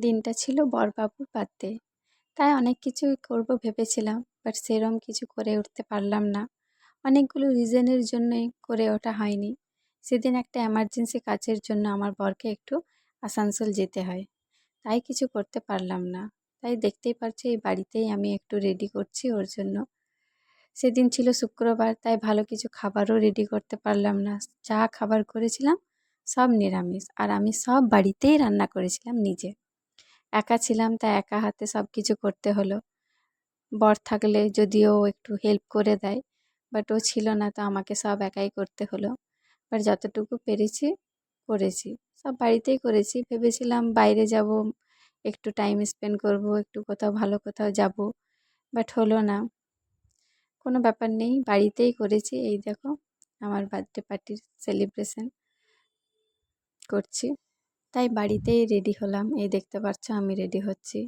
দিনটা ছিল বড়বাবুর বার্থডে। তাই অনেক কিছুই করব ভেবেছিলাম, বাট সেরম কিছু করে উঠতে পারলাম না। অনেকগুলো রিজনের জন্যই করে ওঠা হয়নি। সেদিন একটা এমার্জেন্সি কাজের জন্য আমার বরকে একটু আসানসোল যেতে হয়। তাই কিছু করতে পারলাম না। তাই দেখতেই পারছি এই বাড়িতেই আমি একটু রেডি করছি ওর জন্য। সেদিন ছিল শুক্রবার, তাই ভালো কিছু খাবারও রেডি করতে পারলাম না। যা খাবার করেছিলাম সব নিরামিষ, আর আমি সব বাড়িতেই রান্না করেছিলাম নিজে। একা ছিলাম, তাই একা হাতে সব কিছু করতে হলো। বর থাকলে যদিও একটু হেল্প করে দেয় বাট ও ছিল না, তো আমাকে সব একাই করতে হলো। বাট যতটুকু পেরেছি, করেছি। সব বাড়িতেই করেছি। ভেবেছিলাম বাইরে যাব, একটু টাইম স্পেন্ড করব, একটু কোথাও ভালো কোথাও যাব বাট হলো না। কোনো ব্যাপার নেই, বাড়িতেই করেছি। এই দেখো, আমার বার্থডে পার্টির সেলিব্রেশন করছি। তাই বাড়িতেই রেডি হলাম। এই দেখতে পাচ্ছ আমি রেডি হচ্ছি।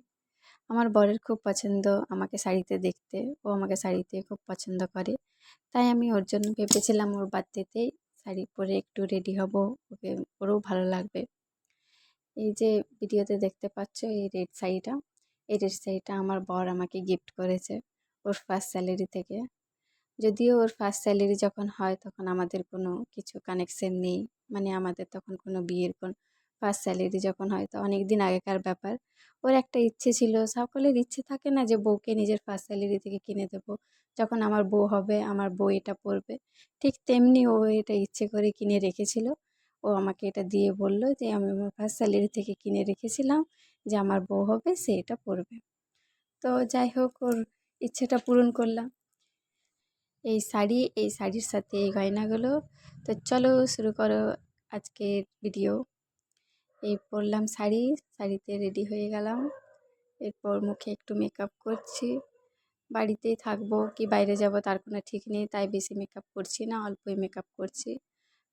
আমার বরের খুব পছন্দ আমাকে শাড়িতে দেখতে। ও আমাকে শাড়িতে খুব পছন্দ করে। তাই আমি ওর জন্য ভেবেছিলাম ওর বার্থডেতেই শাড়ি পরে একটু রেডি হব। ওকে, ওরও ভালো লাগবে। এই যে ভিডিওতে দেখতে পাচ্ছ এই রেড শাড়িটা। এই রেড শাড়িটা আমার বর আমাকে গিফট করেছে ওর ফার্স্ট স্যালারি থেকে। যদিও ওর ফার্স্ট স্যালারি যখন হয় তখন আমাদের কোনো কিছু কানেকশন নেই। মানে আমাদের তখন কোনো বিয়ের কোন ফার্স্ট স্যালারি যখন হয় তো অনেক দিন আগেকার ব্যাপার। ওর একটা ইচ্ছে ছিল, সকলের ইচ্ছে থাকে না যে বউকে নিজের ফার্স্ট স্যালারি থেকে কিনে দেবো। যখন আমার বউ হবে, আমার বউ এটা পরবে। ঠিক তেমনি ও এটা ইচ্ছে করে কিনে রেখেছিল। ও আমাকে এটা দিয়ে বলল যে, আমি আমার ফার্স্ট স্যালারি থেকে কিনে রেখেছিলাম যে আমার বউ হবে, সে এটা পরবে। তো যাই হোক, ওর ইচ্ছেটা পূরণ করলাম। এই শাড়ি, এই শাড়ির সাথে এই গয়নাগুলো। তো চলো শুরু করো আজকের ভিডিও এই পরলাম শাড়ি, শাড়িতে রেডি হয়ে গেলাম। এরপর মুখে একটু মেকআপ করছি। বাড়িতেই থাকব কি বাইরে যাব তার কোনো ঠিক নেই, তাই বেশি মেকআপ করছি না, অল্পই মেকআপ করছি।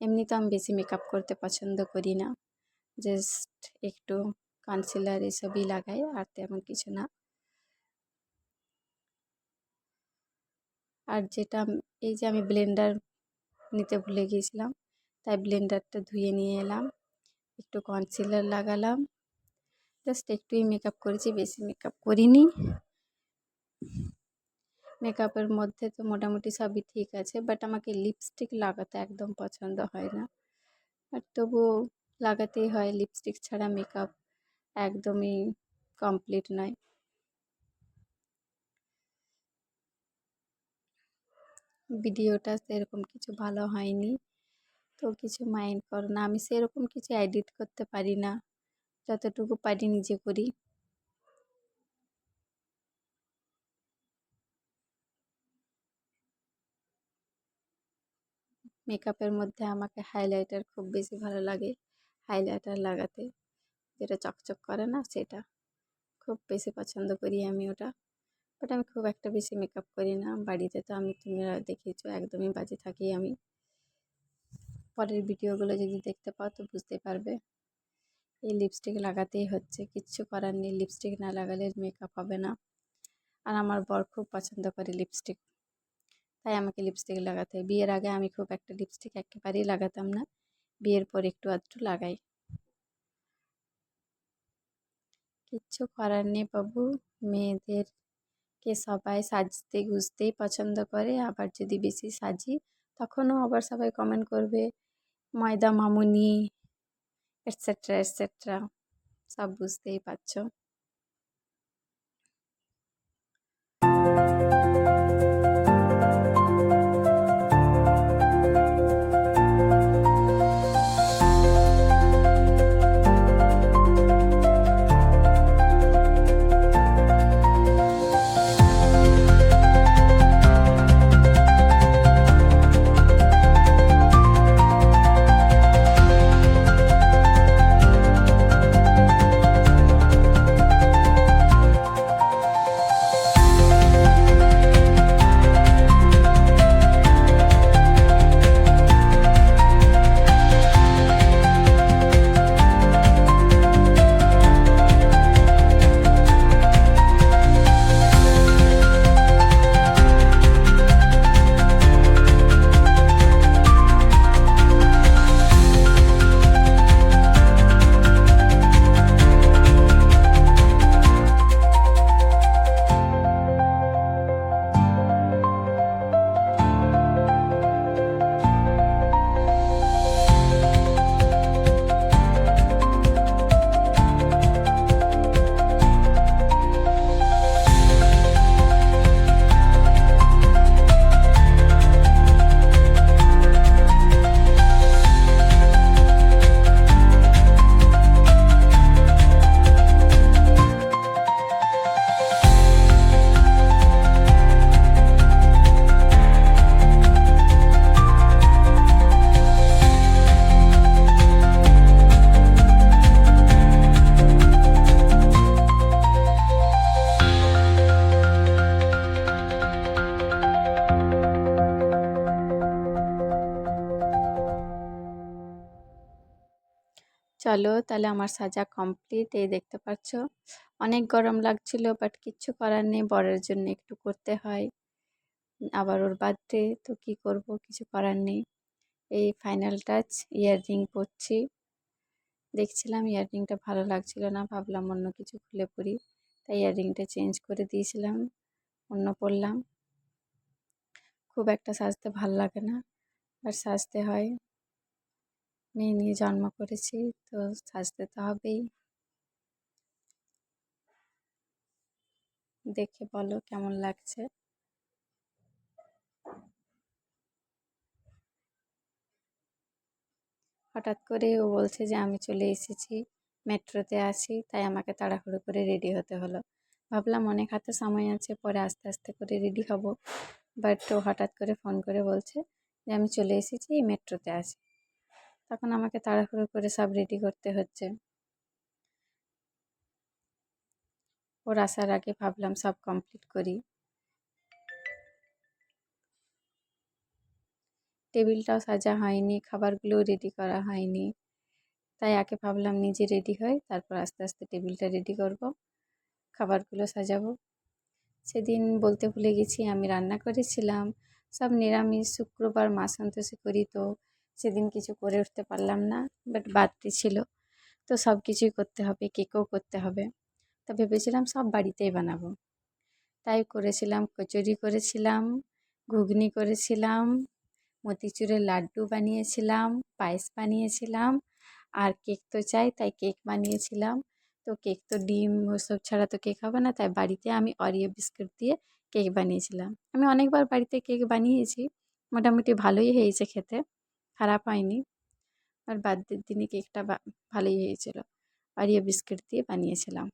এমনি তো আমি বেশি মেকআপ করতে পছন্দ করি না। জাস্ট একটু কনসিলার এসবই লাগাই, আর তেমন কিছু না। আর যেটা এই যে আমি ব্লেন্ডার নিতে ভুলে গিয়েছিলাম, তাই ব্লেন্ডারটা ধুয়ে নিয়ে এলাম। একটু কনসিলার লাগালাম। জাস্ট একটুই মেকআপ করেছি, বেশি মেকআপ করিনি। মেকআপের মধ্যে তো মোটামুটি সবই ঠিক আছে বাট আমাকে লিপস্টিক লাগাতে একদম পছন্দ হয় না। আর তবুও লাগাতেই হয় লিপস্টিক ছাড়া মেকআপ একদমই কমপ্লিট নয়। ভিডিওটা সেরকম কিছু ভালো হয়নি। তো কিছু মাইন্ড করো না। আমি সেরকম কিছু এডিট করতে পারি না। যতটুকু পারি নিজে করি। মেকআপের মধ্যে আমাকে হাইলাইটার খুব বেশি ভালো লাগে। হাইলাইটার লাগাতে। যেটা চকচক করে না, সেটা। খুব বেশি পছন্দ করি আমি ওটা। বাট আমি খুব একটা বেশি মেকআপ করি না। বাড়িতে তো আমি তোমরা দেখিয়েছো একদমই বাজে থাকি আমি। পরের ভিডিওগুলো যদি দেখতে পাও তো বুঝতে পারবে। এই লিপস্টিক লাগাতেই হচ্ছে, কিচ্ছু করার নেই। লিপস্টিক না লাগালে মেকআপ হবে না। আর আমার বর খুব পছন্দ করে লিপস্টিক তাই আমাকে লিপস্টিক লাগাতে হয়। বিয়ের আগে আমি খুব একটা লিপস্টিক একেবারেই লাগাতাম না। বিয়ের পর একটু আধটু লাগাই। কিচ্ছু করার নেই বাবু। মেয়েদেরকে সবাই সাজতে গুজতেই পছন্দ করে। আবার যদি বেশি সাজি, তখনও আবার সবাই কমেন্ট করবে। ময়দা মামুনি এটসেট্রা এটসেট্রা সব বুঝতেই পারছ। চলো, তাহলে আমার সাজা কমপ্লিট এই দেখতে পাচ্ছ। অনেক গরম লাগছিল বাট কিচ্ছু করার নেই, বরের জন্য একটু করতে হয়। আবার ওর বার্থডে তো কি করব, কিছু করার নেই। এই ফাইনাল টাচ ইয়াররিং পরছি। দেখছিলাম ইয়াররিংটা ভালো লাগছিল না, ভাবলাম অন্য কিছু খুলে পরি। তাই ইয়াররিংটা চেঞ্জ করে দিয়েছিলাম, অন্য পরলাম। খুব একটা সাজতে ভালো লাগে না আর সাজতে হয়। মেয়ে নিয়ে জন্ম করেছি, তো সাজতে তো হবেই। দেখে বলো কেমন লাগছে? হঠাৎ করে ও বলছে যে আমি চলে এসেছি, মেট্রোতে আছি, তাই আমাকে তাড়াহুড়ো করে রেডি হতে হলো। ভাবলাম অনেক হাতে সময় আছে, পরে আস্তে আস্তে করে রেডি হব। বাট ও হঠাৎ করে ফোন করে বলছে যে আমি চলে এসেছি, মেট্রোতে আছি। তখন আমাকে তাড়াহুড়ো করে সব রেডি করতে হচ্ছে। ওর আসার আগে ভাবলাম সব কমপ্লিট করি। টেবিলটাও সাজা হয়নি, খাবারগুলোও রেডি করা হয়নি। তাই আগে ভাবলাম নিজে রেডি হই, তারপর আস্তে আস্তে টেবিলটা রেডি করব, খাবারগুলো সাজাবো। সেদিন বলতে ভুলে গেছি, আমি রান্না করেছিলাম, সব নিরামিষ, শুক্রবার, মাছ সন্তোষী করি তো। সেদিন কিছু করে উঠতে পারলাম না বাট বাড়তি ছিল। তো সব কিছুই করতে হবে, কেকও করতে হবে। তা ভেবেছিলাম সব বাড়িতেই বানাবো। তাই করেছিলাম, কচুরি করেছিলাম, ঘুগনি করেছিলাম, মতিচুরের লাড্ডু বানিয়েছিলাম, পায়েস বানিয়েছিলাম, আর কেক তো চাই, তাই কেক বানিয়েছিলাম। তো কেক তো ডিম, ওসব ছাড়া তো কেক হবে না, তাই বাড়িতে আমি অরিও বিস্কুট দিয়ে কেক বানিয়েছিলাম। আমি অনেকবার বাড়িতে কেক বানিয়েছি, মোটামুটি ভালোই হয়েছে খেতে। খারাপ হয়নি। আর বার্থডের দিনে কেকটা ভালোই হয়েছিল। অরিও বিস্কুট দিয়ে বানিয়েছিলাম।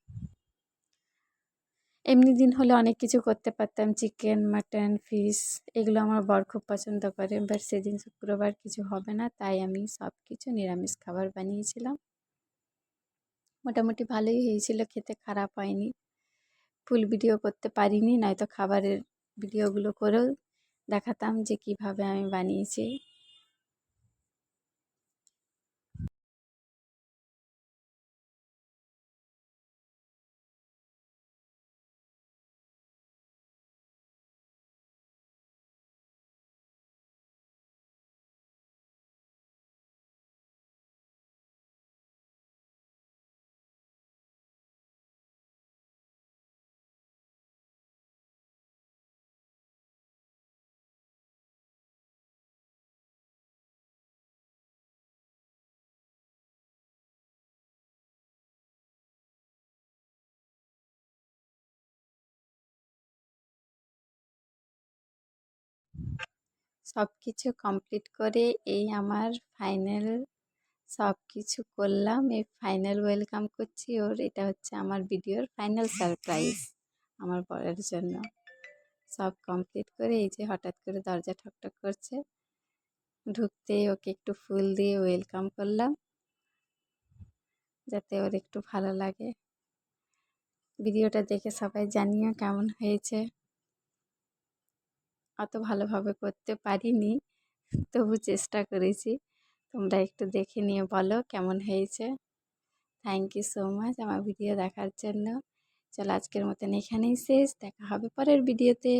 এমনি দিন হলে অনেক কিছু করতে পারতাম। চিকেন, মাটন, ফিশ এগুলো আমার বর খুব পছন্দ করে। বাট সেদিন শুক্রবার কিছু হবে না, তাই আমি সব কিছু নিরামিষ খাবার বানিয়েছিলাম। মোটামুটি ভালোই হয়েছিল, খেতে খারাপ হয়নি। ফুল ভিডিও করতে পারিনি, নয়তো খাবারের ভিডিওগুলো করেও দেখাতাম যে কীভাবে আমি বানিয়েছি। সব কিছু কমপ্লিট করে এই আমার ফাইনাল সব কিছু করলাম। এই ফাইনাল ওয়েলকাম করছি ওর। এটা হচ্ছে আমার ভিডিওর ফাইনাল সারপ্রাইজ আমার বরের জন্য। সব কমপ্লিট করে এই যে হঠাৎ করে দরজা ঠকঠক করছে। ঢুকতে ওকে একটু ফুল দিয়ে ওয়েলকাম করলাম। যাতে ওর একটু ভালো লাগে। ভিডিওটা দেখে সবাই জানিও কেমন হয়েছে। অত ভালোভাবে করতে পারিনি। তবু চেষ্টা করেছি। তোমরা একটু দেখে নিয়ে বলো কেমন হয়েছে। থ্যাংক ইউ সো মাচ আমার ভিডিও দেখার জন্য। চলো আজকের মতন এখানেই শেষ। দেখা হবে পরের ভিডিওতে